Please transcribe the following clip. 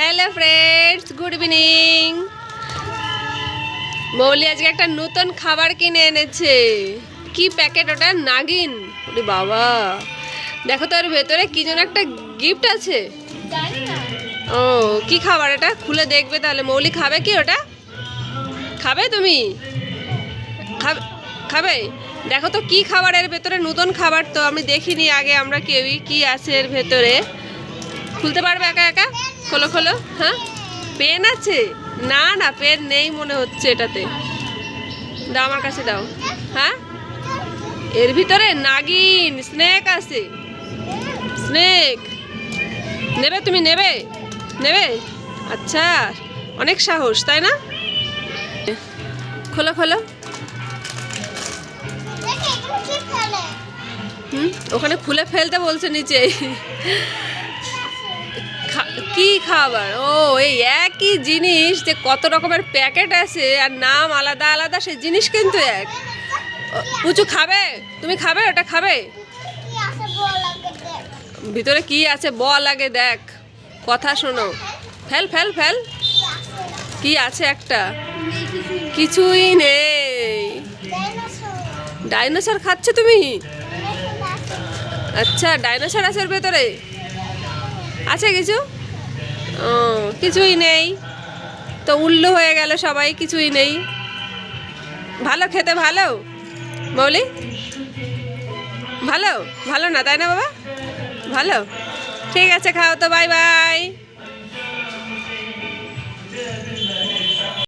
Hello friends good evening Mouli আজকে একটা নতুন খাবার কিনে এনেছে। কি প্যাকেট ওটা? নাগিন। ওরে বাবা। দেখো তো ওর ভেতরে কি যেন একটা গিফট আছে। ও, কি খাবার এটা? খুলে দেখবে তাহলে। মৌলি খাবে কি ওটা? খাবে তুমি? খাবে খাবে? দেখো তো কি খাবার এর ভেতরে নতুন খাবার তো আমি দেখিনি আগে। আমরা কেউই কি আছে এর ভেতরে? খুলতে পারবে একা একা? খোলো খোলো। হ্যাঁ? পেন আছে? না না পেন নেই মনে হচ্ছে এটাতে। দাও আমার কাছে দাও। হ্যাঁ? এর ভিতরে নাগিন স্নেক আছে। স্নেক। নেবে তুমি নেবে? নেবে? আচ্ছা অনেক সাহস তাই না? খোলো খোলো। হুম? ওখানে খুলে ফেলতে বলছে নিচে। কি খাবার? ও, এই একই জিনিস যে কত রকমের প্যাকেট আছে আর নাম আলাদা আলাদা, সেই জিনিস কিন্তু এক। পুচু খাবে? তুমি খাবে? ওটা খাবে? ভিতরে কি আছে বল আগে দেখ। কথা শোনো। ফেল ফেল ফেল। কি আছে একটা? কিছুই নেই। ডাইনোসর খাচ্ছে তুমি? আচ্ছা ডাইনোসর আছে ভেতরে। আছে কিছু? ও, কিছুই নেই। তো উল্লু হয়ে গেল সবাই, কিছুই নেই। ভালো খেতে ভালো? মৌলি? ভালো? ভালো না, তাই না বাবা? ভালো? ঠিক আছে, খাও তো বাই বাই